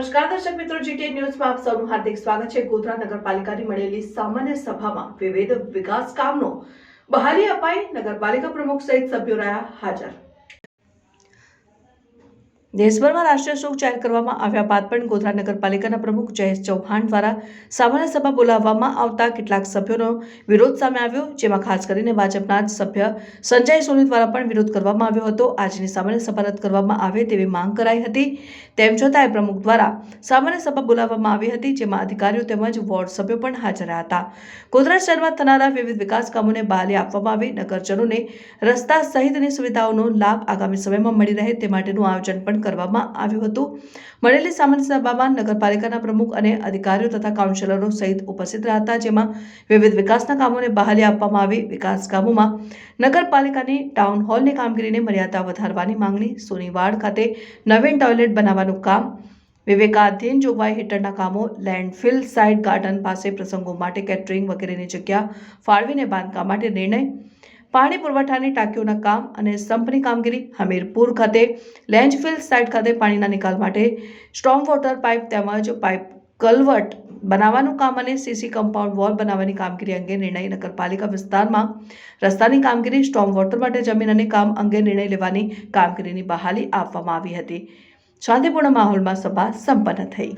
નમસ્કાર, દર્શક મિત્રો જીટીએ ન્યૂઝમાં આપ સૌનું હાર્દિક સ્વાગત છે. ગોધરા નગરપાલિકાની મળેલી સામાન્ય સભામાં વિવિધ વિકાસ કામનો બહાલી અપાઈ. નગરપાલિકા પ્રમુખ સહિત સભ્યો રહ્યા હાજર. દેશભરમાં રાષ્ટ્રીય શોક જાહેર કરવામાં આવ્યા બાદ પણ ગોધરા નગરપાલિકાના પ્રમુખ જયેશ ચૌહાણ દ્વારા સામાન્ય સભા બોલાવવામાં આવતા કેટલાક સભ્યોનો વિરોધ સામે આવ્યો, જેમાં ખાસ કરીને ભાજપના જ સભ્ય સંજય સોની દ્વારા પણ વિરોધ કરવામાં આવ્યો હતો. આજની સામાન્ય સભા રદ કરવામાં આવે તેવી માંગ કરાઈ હતી. તેમ છતાંય પ્રમુખ દ્વારા સામાન્ય સભા બોલાવવામાં આવી હતી, જેમાં અધિકારીઓ તેમજ વોર્ડ સભ્યો પણ હાજર હતા. ગોધરા શહેરમાં થનારા વિવિધ વિકાસ કામોને બહાલી આપવામાં આવી, નગરજનોને રસ્તા સહિતની સુવિધાઓનો લાભ આગામી સમયમાં મળી રહે તે માટેનું આયોજન પણ કરવામાં આવ્યું હતું. મળેલી સામાન્ય સભામાં નગરપાલિકાના પ્રમુખ અને અધિકારીઓ તથા કાઉન્સિલરો સહિત ઉપસ્થિત રહ્યા હતા જેમાં વિવિધ વિકાસના કામોને બહાલી આપવામાં આવી. વિકાસ કામોમાં નગરપાલિકાની ટાઉન હોલની કામગીરીને મર્યાદા વધારવાની માંગણી સોનીવાડ ખાતે નવીન ટોયલેટ બનાવવાનું કામ, વિવેકાધીન જોગવાઈ હેઠળના કામો, લેન્ડફિલ સાઇડ ગાર્ડન પાસે પ્રસંગો માટે કેટરિંગ વગેરેની જગ્યા ફાળવીને બાંધકામ માટે નિર્ણય પાણી પુરવઠાની ટાંકીઓના કામ અને સંપની કામગીરી હમીરપુર ખાતે લેન્જફિલ સાઇટ ખાતે પાણીના નિકાલ માટે સ્ટ્રોમ વોટર પાઇપ તેમજ પાઇપ કલવટ બનાવવાનું કામ અને સીસી કમ્પાઉન્ડ વોલ બનાવવાની કામગીરી અંગે નિર્ણય નગરપાલિકા વિસ્તારમાં રસ્તાની કામગીરી સ્ટોમ વોટર માટે જમીન અને કામ અંગે નિર્ણય લેવાની કામગીરીની બહાલી આપવામાં આવી હતી. શાંતિપૂર્ણ માહોલમાં સભા સંપન્ન થઈ.